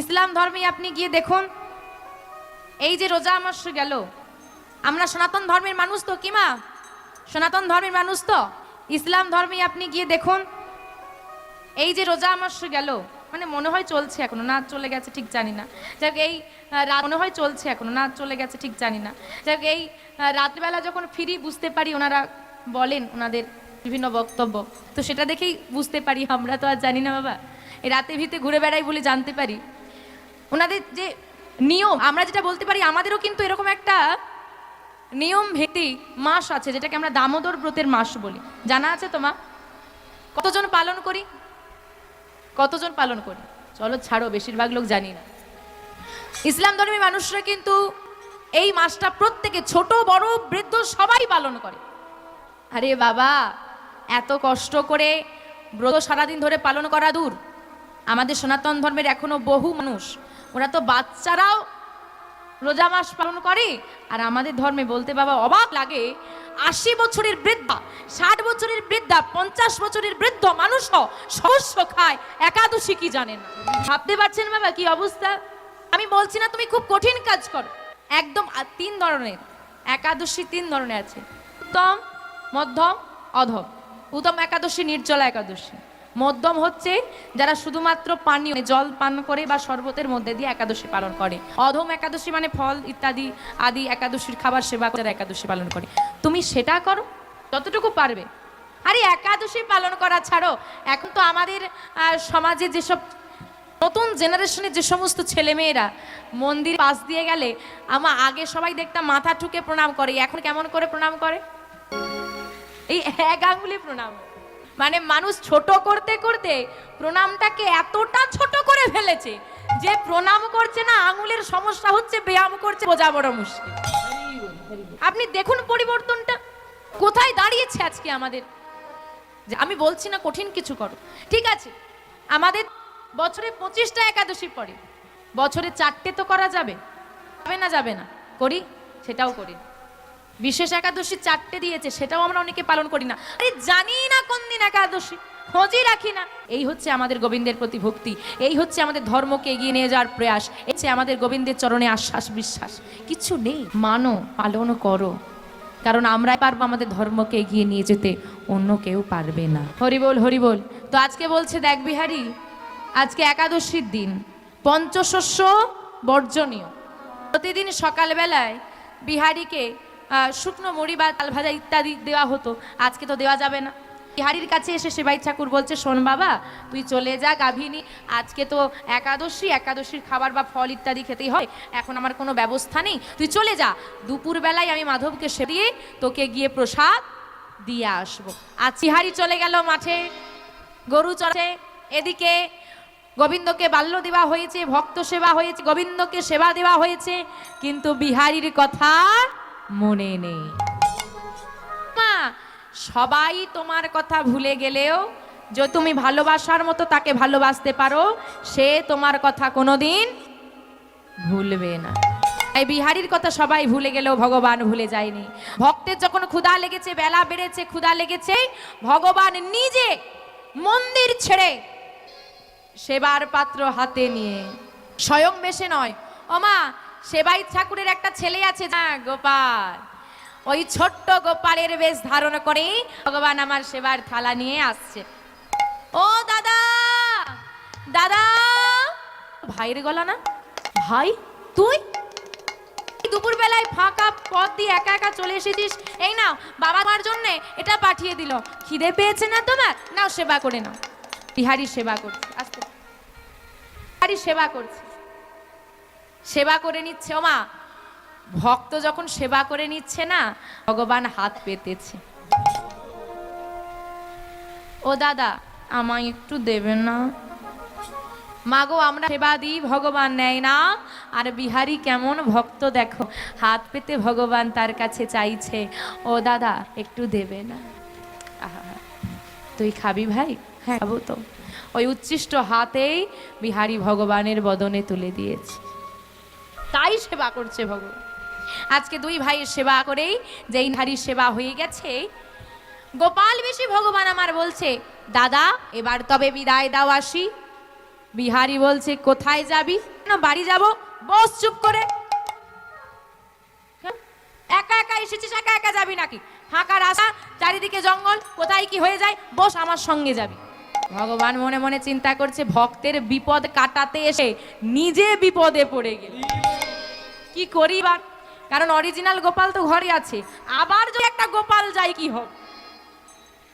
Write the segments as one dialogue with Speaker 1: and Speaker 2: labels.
Speaker 1: ইসলাম ধর্মে আপনি গিয়ে দেখুন, এই যে রোজা মাস গেল, আমরা সনাতন ধর্মের মানুষ তো কি মা? সনাতন ধর্মের মানুষ তো? ইসলাম ধর্মে আপনি গিয়ে দেখুন, এই যে রোজা মাস গেল মানে মনে হয় চলছে এখনও, না চলে গেছে ঠিক জানি না। যাক, এই মনে হয় চলছে এখনও, না চলে গেছে ঠিক জানি না। যাক, এই রাতবেলা যখন ফিরি বুঝতে পারি ওনারা বলেন, ওনাদের বিভিন্ন বক্তব্য। তো সেটা দেখেই বুঝতে পারি, আমরা তো আর জানি না বাবা। এই রাতে ভিতে ঘুরে বেড়াই বলে জানতে পারি। ওনাদের যে নিয়ম, আমরা যেটা বলতে পারি, আমাদেরও কিন্তু এরকম একটা নিয়ম ভিত্তিক মাস আছে, যেটাকে আমরা দামোদর ব্রতের মাস বলি। জানা আছে তোমা কতজন পালন করি? কতজন পালন করি? চলো ছাড়ো, বেশিরভাগ লোক জানি না। ইসলাম ধর্মের মানুষরা কিন্তু এই মাসটা প্রত্যেকে ছোট, বড়, বৃদ্ধ সবাই পালন করে। আরে বাবা, এত কষ্ট করে ব্রত সারাদিন ধরে পালন করা দূর। আমাদের সনাতন ধর্মের এখনও বহু মানুষ ওরা তো বাচ্চারাও রোজা মাস পালন করে। আর আমাদের ধর্মে বলতে বাবা অবাক লাগে, আশি বছরের বৃদ্ধা, ষাট বছরের বৃদ্ধা, পঞ্চাশ বছরের বৃদ্ধ মানুষও সহস্য খায়, একাদশী কি জানেন ভাবতে পারছেন বাবা কি অবস্থা? আমি বলছি না তুমি খুব কঠিন কাজ করো। একদম তিন ধরনের, একাদশী তিন ধরনের আছে। উত্তম, মধ্যম, অধম। উত্তম একাদশী, নির্জলা একাদশী। মধ্যম হচ্ছে যারা শুধুমাত্র পানীয় মানে জল পান করে বা শরবতের মধ্যে দিয়ে একাদশী পালন করে। অধম একাদশী মানে ফল ইত্যাদি আদি একাদশীর খাবার সেবা করে একাদশী পালন করে। তুমি সেটা করো, যতটুকু পারবে। আরে একাদশী পালন করা ছাড়ো। এখন তো আমাদের সমাজে যেসব নতুন জেনারেশনের যে সমস্ত ছেলেমেয়েরা মন্দির পাশ দিয়ে গেলে আমার আগে সবাই দেখতাম মাথা ঠুকে প্রণাম করে, এখন কেমন করে প্রণাম করে? এই এক আঙ্গুলে প্রণাম। মানে মানুষ ছোট করতে করতে প্রণামটাকে এতটা ছোট করে ফেলেছে যে প্রণাম করছে না, আঙুলের সমস্যা হচ্ছে, ব্যায়াম করছে, বোঝা বড় মুশকিল। আপনি দেখুন পরিবর্তনটা। কোথায় দাঁড়িয়েছে আজকে আমাদের? আমি বলছি না কঠিন কিছু করো। ঠিক আছে, আমাদের বছরে পঁচিশটা একাদশী পড়ে। বছরে চারটে তো করা যাবে। যাবে না যাবে না। করি, সেটাও করি। বিশেষ একাদশী চারটে দিয়েছে, সেটাও আমরা অনেকে পালন করি না। আরে জানি না কোন দিন একাদশী, খোঁজই রাখি না। এই হচ্ছে আমাদের গোবিন্দের প্রতি ভক্তি, এই হচ্ছে আমাদের ধর্মকে এগিয়ে নিয়ে যাওয়ার প্রয়াস হচ্ছে আমাদের গোবিন্দের চরণে আশ্বাস বিশ্বাস। কিছু নেই, মানো পালন করো। কারণ আমরাই পারব আমাদের ধর্মকে এগিয়ে নিয়ে যেতে, অন্য কেউ পারবে না। হরিবোল হরিবোল, তো আজকে বলছে দেখ বিহারি, আজকে একাদশীর দিন, পঞ্চশস্য বর্জনীয়। প্রতিদিন সকালবেলায় বিহারিকে শুকনো মুড়ি বা তাল ভাজা ইত্যাদি দেওয়া হতো। আজকে তো দেওয়া যাবে না। বিহারির কাছে এসে সেবাই ঠাকুর বলছে, শোন বাবা, তুই চলে যা গাভিনী। আজকে তো একাদশী, একাদশীর খাবার বা ফল ইত্যাদি খেতেই হয়। এখন আমার কোনো ব্যবস্থা নেই। তুই চলে যা। দুপুরবেলায় আমি মাধবকে সে দিয়ে তোকে গিয়ে প্রসাদ দিয়ে আসব। আর চিহারি চলে গেল মাঠে। গরু চড়ে এদিকে গোবিন্দকে বাল্য দেওয়া হয়েছে, ভক্ত সেবা হয়েছে, গোবিন্দকে সেবা দেওয়া হয়েছে। কিন্তু বিহারির কথা মনে নেই। মা, সবাই তোমার কথা ভুলে গেলেও যে তুমি ভালোবাসার মতো তাকে ভালোবাসতে পারো, সে তোমার কথা কোনোদিন ভুলবে না। এই বিহারীর কথা সবাই ভুলে গেলেও ভগবান ভুলে যায়নি। ভক্তের যখন ক্ষুধা লেগেছে, বেলা বেড়েছে, ক্ষুধা লেগেছে, ভগবান নিজে মন্দির ছেড়ে সেবার পাত্র হাতে নিয়ে স্বয়ং বেশে নয়। ওমা সেবাই ঠাকুরের একটা ছেলে আছে না গোপাল। ওই ছোট্ট গোপালের বেশ ধারণ করে ভগবান আমার সেবার থালা নিয়ে আসছে। ও দাদা! দাদা! ভাইয়ের গলা না? ভাই, তুই? দুপুর বেলায় ফাঁকা পথ দিয়ে একা একা চলে এসেছিস। এই নাও, বাবা মার জন্য এটা পাঠিয়ে দিল। খিদে পেয়েছে না তোমার? নাও সেবা করে নাও। বিহারি সেবা করছে। আস্তে। বিহারি সেবা করছে। সেবা করে নিচ্ছে ও মা ভক্ত যখন সেবা করে নিচ্ছে না ভগবান হাত পেতেছে। ও দাদা আমায় একটু দেবেন না? মাগো আমরা সেবা দিই ভগবান নেয় না। আর বিহারি কেমন ভক্ত দেখো হাত পেতে ভগবান তার কাছে চাইছে। ও দাদা একটু দেবে না। তুই খাবি ভাই? হ্যাঁ। খাব তো। ওই উচ্ছিষ্ট হাতেই বিহারি ভগবানের বদনে তুলে দিয়েছে। তাই সেবা করছে ভগবান। আজকে দুই ভাইয়ের সেবা করেই যেই নারীর সেবা হয়ে গেছে, গোপাল বেশি ভগবান আমার বলছে, দাদা, এবার তবে বিদায় দাও আসি। বিহারি বলছে, কোথায় যাবি? না, বাড়ি যাব। বস, চুপ করে। একা একা এসেছিস? একা একা যাবি নাকি? ফাঁকা রাস্তা, চারিদিকে জঙ্গল, কোথায় কি হয়ে যায়, বস আমার সঙ্গে যাবি। ভগবান মনে মনে চিন্তা করছে, ভক্তের বিপদ কাটাতে এসে নিজে বিপদে পড়ে গেল। কি করি বা কারণ অরিজিনাল গোপাল তো ঘরে আছে। আবার যদি একটা গোপাল যায়, কি হোক?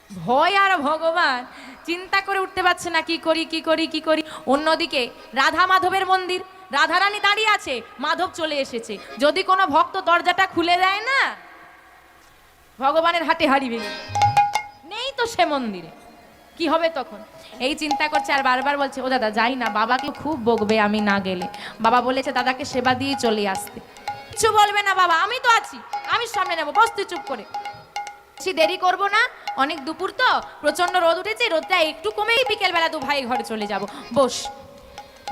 Speaker 1: ভয় আর ভগবান চিন্তা করে উঠতে পারছে না, কি করি কি করি কি করি। অন্যদিকে রাধা মাধবের মন্দির, রাধারানী দাঁড়িয়ে আছে, মাধব চলে এসেছে। যদি কোনো ভক্ত দরজাটা খুলে দেয় না, ভগবানের হাটে হারিবে। নেই তো সে মন্দিরে। কি হবে তখন? এই চিন্তা করছে আর বারবার বলছে, ও দাদা, যাই না, বাবাকে খুব বকবে আমি না গেলে। বাবা বলেছে, দাদাকে সেবা দিয়ে চলে আসতে। কিছু বলবে না বাবা, আমি তো আছি, আমি সামনে নেব বসতে চুপ করে। বেশি দেরি করব না, অনেক দুপুর তো প্রচণ্ড রোদ উঠেছে রোদটা একটু কমেই বিকেল বেলা দু ভাই ঘরে চলে যাব। বস।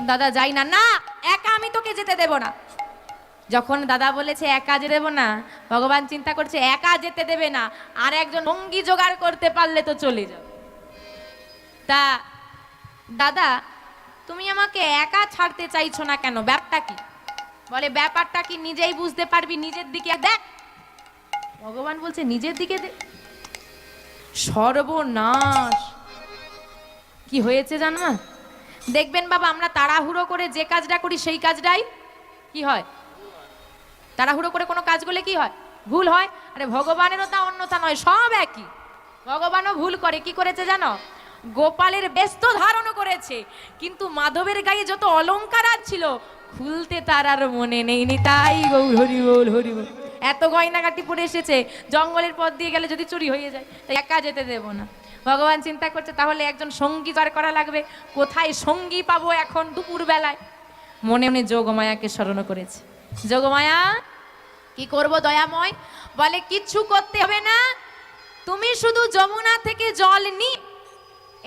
Speaker 1: দাদা, যাই না না, একা আমি তোকে যেতে দেব না। যখন দাদা বলেছে, একা যেতে দেবো না, ভগবান চিন্তা করছে, একা যেতে দেবে না, আর একজন অঙ্গি জোগাড় করতে পারলে তো চলে যাবে। তা, দাদা, তুমি আমাকে একা ছাড়তে চাইছো না কেন? ব্যাপারটা কি? বলে, ব্যাপারটা কি নিজেই বুঝতে পারবি? নিজের দিকে দেখ। ভগবান বলছে, নিজের দিকে সর্বনাশ। কি হয়েছে জানো দেখবেন বাবা, আমরা তাড়াহুড়ো করে যে কাজটা করি, সেই কাজটাই কি হয়? তাড়াহুড়ো করে কোনো কাজ করলে কি হয়? ভুল হয়? আরে, ভগবানেরও তা অন্যতা নয়, সব একই। ভগবানও ভুল করে। কি করেছে জানো? গোপালের ব্যস্ত ধারণ করেছে। কিন্তু মাধবের গায়ে যত অলঙ্কার আর ছিল, খুলতে তার আর মনে নেই নি। তাই গৌর হরি বল হরি বল। এত গয়নাগাটি পরে এসেছে, জঙ্গলের পথ দিয়ে গেলে যদি চুরি হয়ে যায়, তাই একা যেতে দেব না। ভগবান চিন্তা করছে, তাহলে একজন সঙ্গী বার করা লাগবে, কোথায় সঙ্গী পাবো এখন দুপুর বেলায় মনে মনে যোগমায়াকে স্মরণ করেছে। যোগমায়া, কি করব দয়াময়? বলে, কিচ্ছু করতে হবে না। তুমি শুধু যমুনা থেকে জল নি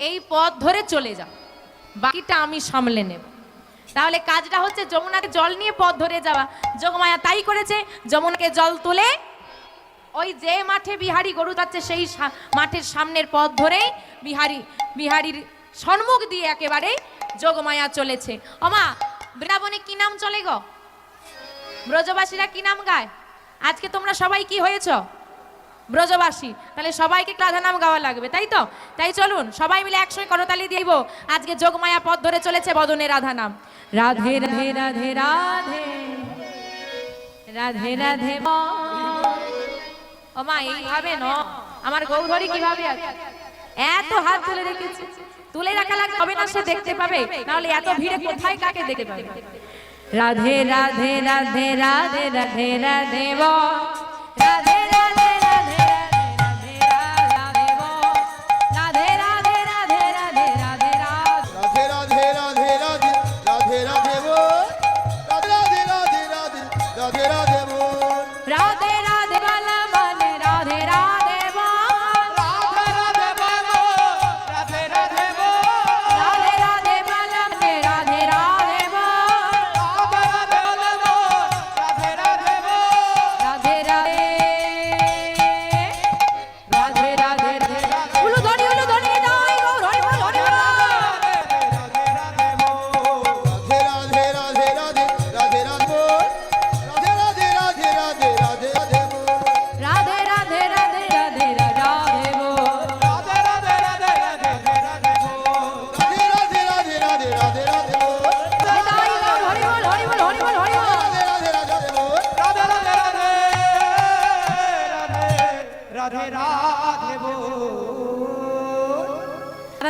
Speaker 1: এই পথ ধরে চলে যাও। বাকিটা আমি সামলে নেব। তাহলে কাজটা হচ্ছে যমুনাকে জল নিয়ে পথ ধরে যাওয়া। যোগমায়া তাই করেছে, যমুনাকে জল তুলে ওই যে মাঠে বিহারি গরু যাচ্ছে, সেই মাঠের সামনের পথ ধরে বিহারি, বিহারির সম্মুখ দিয়ে একেবারে যোগমায়া চলেছে। ওমা, বৃন্দাবনে কি নাম চলে গো? ব্রজবাসীরা কি নাম গায়? আজকে তোমরা সবাই কি হয়েছ? ব্রজবাসী তাহলে সবাইকে নাম গাওয়া লাগবে তাই তো তাই চলুন সবাই মিলে একসঙ্গে করতালি দিব আজকে যোগমায়া পথ ধরে চলেছে বদনে রাধা নাম রাধে রাধে রাধে রাধে রাধে রাধে ও মা এইভাবে ন আমার গৌরহরি কীভাবে আছে এত হাত তুলে রেখেছে তুলে রাখা লাগবে তবে না সে দেখতে পাবে নাহলে এত ভিড়ে কোথায় কাকে দেখতে পাবে রাধে রাধে রাধে রাধে রাধে রাধে বল। রাধে রাধে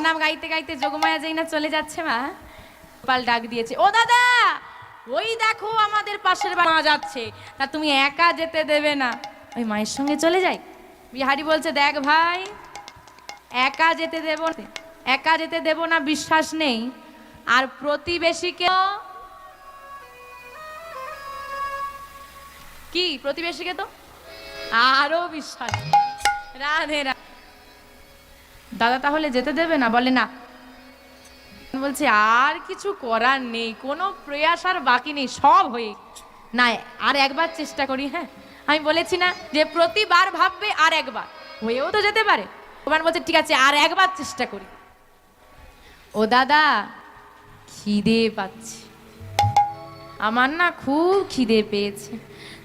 Speaker 1: নাম গাইতে গাইতে যোগমায়া যেই না চলে যাচ্ছে, মা। গোপাল ডাক দিয়েছে, ও দাদা, ওই দেখো আমাদের পাশের মা যাচ্ছে। তা তুমি একা যেতে দেবে না। ওই মায়ের সঙ্গে চলে যাই। বিহারি বলছে, দেখ ভাই, একা যেতে দেব একা যেতে দেব না, বিশ্বাস নেই। আর প্রতিবেশীকে কি, প্রতিবেশীকে তো? আরও বিশ্বাস। রাধে রাধে। দাদা তাহলে যেতে দেবে না? বলে, না। বলছে, আর কিছু করার নেই, কোনো প্রয়াস আর বাকি নেই, সব হয়ে না, আর একবার চেষ্টা করি হ্যাঁ? আমি বলেছি, না, যে প্রতিবার ভাববে আর একবার, হয়েও তো যেতে পারে। ভগবান বলছে, ঠিক আছে, আর একবার চেষ্টা করি। ও দাদা, খিদে পাচ্ছে। আমার না খুব খিদে পেয়েছে।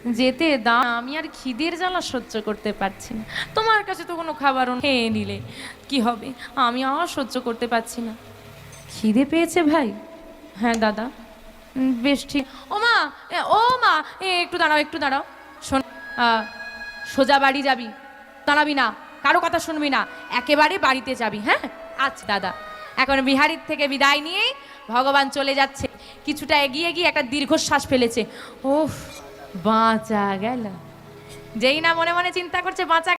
Speaker 1: যেতে দা আমি আর খিদের জ্বালা সহ্য করতে পারছি না। তোমার কাছে তো কোনো খাবারও খেয়ে নিলে। কি হবে? আমি আর সহ্য করতে পারছি না। খিদে পেয়েছে ভাই? হ্যাঁ দাদা। বেশ ঠিক। ও মা! ও মা! একটু দাঁড়াও একটু দাঁড়াও। শোন সোজা বাড়ি যাবি। দাঁড়াবি না। কারও কথা শুনবি না। একেবারে বাড়িতে যাবি হ্যাঁ? আচ্ছা দাদা। এখন বিহারির থেকে বিদায় নিয়েই ভগবান চলে যাচ্ছে। কিছুটা এগিয়ে গিয়ে একটা দীর্ঘশ্বাস ফেলেছে। ওফ বাঁচা গেল। যেই না মনে মনে চিন্তা করছে বাঁচা